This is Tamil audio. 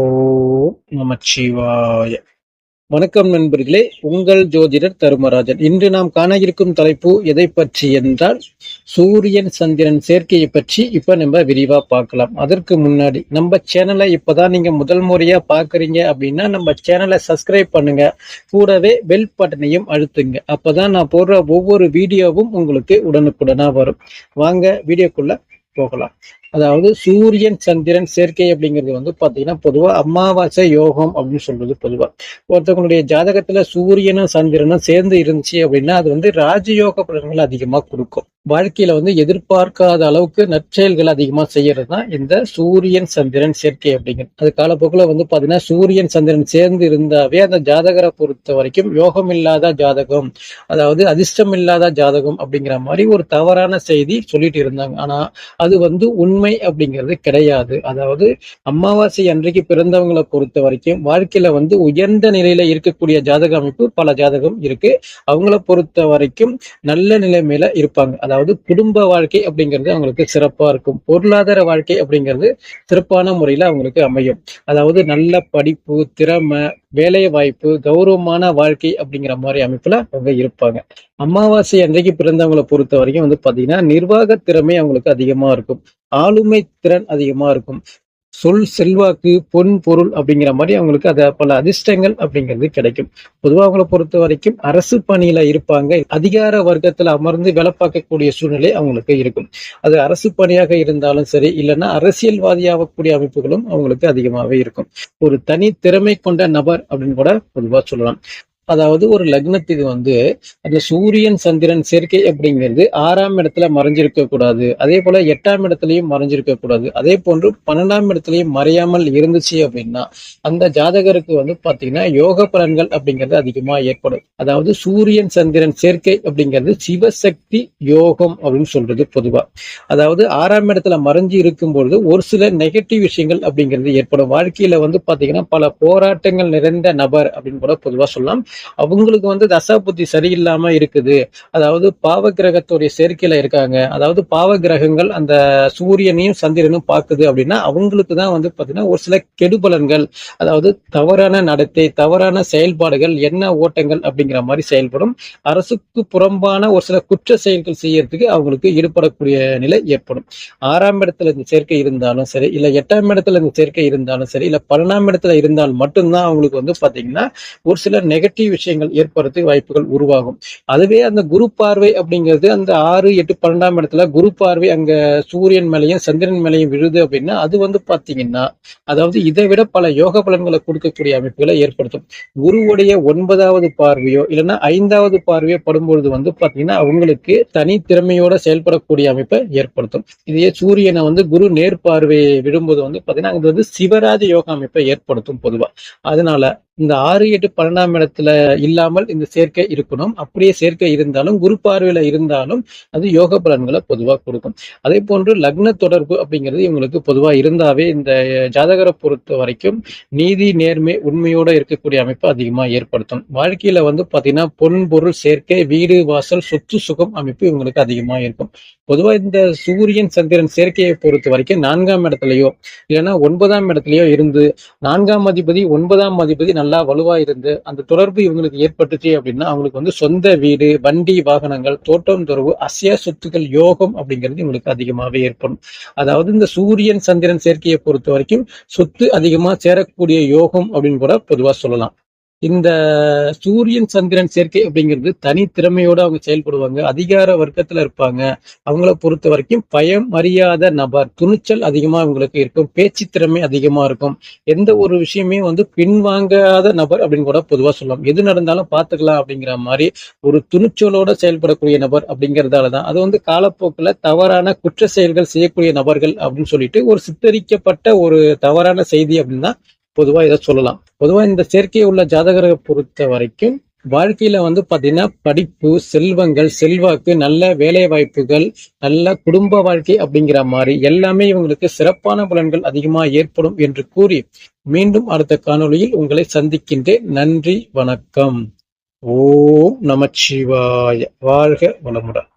ஓம் நமச்சிவாய. வணக்கம் நண்பர்களே உங்கள் ஜோதிடர் தருமராஜன். இன்று நாம் காண இருக்கும் தலைப்பு எதை பற்றி என்றால் சூரியன் சந்திரன் சேர்க்கையை பற்றி இப்ப நம்ம விரிவா பார்க்கலாம். அதற்கு முன்னாடி நம்ம சேனலை இப்பதான் நீங்க முதல் முறையா பாக்குறீங்க அப்படின்னா நம்ம சேனலை சப்ஸ்கிரைப் பண்ணுங்க. கூடவே பெல் பட்டனையும் அழுத்துங்க. அப்பதான் நான் போடுற ஒவ்வொரு வீடியோவும் உங்களுக்கு உடனுக்குடனா வரும். வாங்க வீடியோக்குள்ள போகலாம். அதாவது சூரியன் சந்திரன் சேர்க்கை அப்படிங்கிறது வந்து பாத்தீங்கன்னா பொதுவா அமாவாசை யோகம் அப்படின்னு சொல்றது பொதுவா. ஒருத்தவங்களுடைய ஜாதகத்துல சூரியனும் சந்திரனும் சேர்ந்து இருந்துச்சு அப்படின்னா அது வந்து ராஜயோக பலன்கள் அதிகமா கொடுக்கும். வாழ்க்கையில வந்து எதிர்பார்க்காத அளவுக்கு நற்செயல்கள் அதிகமா செய்யறது தான் இந்த சூரியன் சந்திரன் சேர்க்கை அப்படிங்கிறது. அது காலப்போக்கில் வந்து பாத்தீங்கன்னா சூரியன் சந்திரன் சேர்ந்து இருந்தாவே அந்த ஜாதகரை பொறுத்த வரைக்கும் யோகம் இல்லாத ஜாதகம் அதாவது அதிர்ஷ்டம் இல்லாத ஜாதகம் அப்படிங்கிற மாதிரி ஒரு தவறான செய்தி சொல்லிட்டு இருந்தாங்க. ஆனா அது வந்து உண்மை அப்படிங்கிறது கிடையாது. அதாவது அமாவாசை அன்றைக்கு பிறந்தவங்களை பொறுத்த வரைக்கும் வாழ்க்கையில வந்து உயர்ந்த நிலையில இருக்கக்கூடிய ஜாதக அமைப்பு பல ஜாதகம் இருக்கு. அவங்கள பொறுத்த வரைக்கும் நல்ல நிலைமையில இருப்பாங்க. அதாவது குடும்ப வாழ்க்கை அப்படிங்கிறது அவங்களுக்கு சிறப்பா இருக்கும். பொருளாதார வாழ்க்கை அப்படிங்கிறது சிறப்பான முறையில அவங்களுக்கு அமையும். அதாவது நல்ல படிப்பு திறமை வேலை வாய்ப்பு கௌரவமான வாழ்க்கை அப்படிங்கிற மாதிரி அமைப்புல அவங்க இருப்பாங்க. அமாவாசை அன்றைக்கு பிறந்தவங்களை பொறுத்த வரைக்கும் வந்து பாத்தீங்கன்னா நிர்வாக திறமை அவங்களுக்கு அதிகமா இருக்கும். ஆளுமை திறன் அதிகமா இருக்கும். சொல் செல்வாக்கு பொன் பொருள் அப்படிங்கிற மாதிரி அவங்களுக்கு அத பல அதிர்ஷ்டங்கள் அப்படிங்கிறது கிடைக்கும். பொதுவாக அவங்கள பொறுத்த வரைக்கும் அரசு பணியில இருப்பாங்க. அதிகார வர்க்கத்துல அமர்ந்து வேலை பார்க்கக்கூடிய சூழ்நிலை அவங்களுக்கு இருக்கும். அது அரசு பணியாக இருந்தாலும் சரி இல்லைன்னா அரசியல்வாதியாகக்கூடிய அமைப்புகளும் அவங்களுக்கு அதிகமாகவே இருக்கும். ஒரு தனி திறமை கொண்ட நபர் அப்படின்னு கூட பொதுவா சொல்லலாம். அதாவது ஒரு லக்னத்துக்கு வந்து அந்த சூரியன் சந்திரன் சேர்க்கை அப்படிங்கிறது ஆறாம் இடத்துல மறைஞ்சிருக்க கூடாது. அதே போல எட்டாம் இடத்துலயும் மறைஞ்சிருக்க கூடாது. அதே போன்று பன்னெண்டாம் இடத்துலயும் மறையாமல் இருந்துச்சு அப்படின்னா அந்த ஜாதகருக்கு வந்து பாத்தீங்கன்னா யோக பலன்கள் அப்படிங்கிறது அதிகமா ஏற்படும். அதாவது சூரியன் சந்திரன் சேர்க்கை அப்படிங்கிறது சிவசக்தி யோகம் அப்படின்னு சொல்றது பொதுவா. அதாவது ஆறாம் இடத்துல மறைஞ்சு இருக்கும் பொழுது ஒரு சில நெகட்டிவ் விஷயங்கள் அப்படிங்கிறது ஏற்படும். வாழ்க்கையில வந்து பாத்தீங்கன்னா பல போராட்டங்கள் நிறைந்த நபர் அப்படின்னு கூட பொதுவா சொல்லலாம். அவங்களுக்கு வந்து தசா புத்தி சரியில்லாம இருக்குது. அதாவது பாவ கிரகத்துடைய சேர்க்கையில இருக்காங்க. அதாவது பாவ கிரகங்கள் அந்த சூரியனையும் சந்திரனும் பார்க்குது அப்படின்னா அவங்களுக்கு தான் வந்து பாத்தீங்கன்னா ஒரு சில கெடுபலன்கள் அதாவது தவறான நடத்தை தவறான செயல்பாடுகள் என்ன ஓட்டங்கள் அப்படிங்கிற மாதிரி செயல்படும். அரசுக்கு புறம்பான ஒரு சில குற்ற செயல்கள் செய்யறதுக்கு அவங்களுக்கு ஈடுபடக்கூடிய நிலை ஏற்படும். ஆறாம் இடத்துல இந்த சேர்க்கை இருந்தாலும் சரி இல்ல எட்டாம் இடத்துல இந்த சேர்க்கை இருந்தாலும் சரி இல்ல பன்னெண்டாம் இடத்துல இருந்தால் மட்டும்தான் அவங்களுக்கு வந்து பாத்தீங்கன்னா ஒரு சில நெகட்டிவ் விஷயங்கள் ஏற்படுறதுக்கு வாய்ப்புகள் உருவாகும். அதுவே அந்த குரு பார்வை அப்படிங்கிறது அந்த ஆறு எட்டு பன்னெண்டாம் இடத்துல குரு பார்வை அங்க சூரியன் மேலையும் சந்திரன் மேலையும் விழுது அப்படின்னா அது வந்து பாத்தீங்கன்னா அதாவது இதை விட பல யோக பலன்களை கொடுக்கக்கூடிய அமைப்புகளை ஏற்படுத்தும். குருவுடைய ஒன்பதாவது பார்வையோ இல்லைன்னா ஐந்தாவது பார்வையோ படும்பொழுது வந்து பாத்தீங்கன்னா அவங்களுக்கு தனி திறமையோட செயல்படக்கூடிய அமைப்பை ஏற்படுத்தும். இதையே சூரியனை வந்து குரு நேர் பார்வையை விழும்போது வந்து பாத்தீங்கன்னா அங்க வந்து சிவராஜ யோகா அமைப்பை ஏற்படுத்தும் பொதுவா. அதனால இந்த ஆறு எட்டு பன்னெண்டாம் இடத்துல இல்லாமல் இந்த சேர்க்கை இருக்கணும். அப்படியே சேர்க்கை இருந்தாலும் குரு பார்வையில இருந்தாலும் அது யோக பலன்களை பொதுவாக கொடுக்கும். அதே போன்று லக்ன தொடர்பு அப்படிங்கிறது இவங்களுக்கு பொதுவா இருந்தாவே இந்த ஜாதகரை பொறுத்த வரைக்கும் நீதி நேர்மை உண்மையோட இருக்கக்கூடிய அமைப்பு அதிகமா ஏற்படுத்தும். வாழ்க்கையில வந்து பாத்தீங்கன்னா பொன் பொருள் சேர்க்கை வீடு வாசல் சொத்து சுகம் அமைப்பு இவங்களுக்கு அதிகமா இருக்கும். பொதுவா இந்த சூரியன் சந்திரன் சேர்க்கையை பொறுத்த வரைக்கும் நான்காம் இடத்துலயோ இல்லைன்னா ஒன்பதாம் இடத்துலயோ இருந்து நான்காம் அதிபதி ஒன்பதாம் அதிபதி நல்ல வலுவா இருந்து அந்த தொடர்பு இவங்களுக்கு ஏற்பட்டுச்சு அப்படின்னா அவங்களுக்கு வந்து சொந்த வீடு வண்டி வாகனங்கள் தோட்டம் தொடர்பு அசிய சொத்துக்கள் யோகம் அப்படிங்கிறது இவங்களுக்கு அதிகமாகவே ஏற்படும். அதாவது இந்த சூரியன் சந்திரன் சேர்க்கையை பொறுத்த வரைக்கும் சொத்து அதிகமா சேரக்கூடிய யோகம் அப்படின்னு கூட பொதுவா சொல்லலாம். இந்த சூரியன் சந்திரன் சேர்க்கை அப்படிங்கிறது தனி திறமையோட அவங்க செயல்படுவாங்க. அதிகார வர்க்கத்துல இருப்பாங்க. அவங்கள பொறுத்த வரைக்கும் பயம் அறியாத நபர். துணிச்சல் அதிகமா அவங்களுக்கு இருக்கும். பேச்சு திறமை அதிகமா இருக்கும். எந்த ஒரு விஷயமே வந்து பின்வாங்காத நபர் அப்படின்னு கூட பொதுவா சொல்லலாம். எது நடந்தாலும் பாத்துக்கலாம் அப்படிங்கிற மாதிரி ஒரு துணிச்சலோட செயல்படக்கூடிய நபர் அப்படிங்கறதாலதான் அது வந்து காலப்போக்கில் தவறான குற்ற செயல்கள் செய்யக்கூடிய நபர்கள் அப்படின்னு சொல்லிட்டு ஒரு சித்தரிக்கப்பட்ட ஒரு தவறான செய்தி அப்படின்னு தான் பொதுவா இதை சொல்லலாம். பொதுவா இந்த சேர்க்கை உள்ள ஜாதகரை பொறுத்த வரைக்கும் வாழ்க்கையில வந்து பாத்தீங்கன்னா படிப்பு செல்வங்கள் செல்வாக்கு நல்ல வேலை வாய்ப்புகள் நல்ல குடும்ப வாழ்க்கை அப்படிங்கிற மாதிரி எல்லாமே இவங்களுக்கு சிறப்பான பலன்கள் அதிகமா ஏற்படும் என்று கூறி மீண்டும் அடுத்த காணொளியில் உங்களை சந்திக்கின்றேன். நன்றி வணக்கம். ஓம் நமச்சிவாய. வாழ்க வளமுடன்.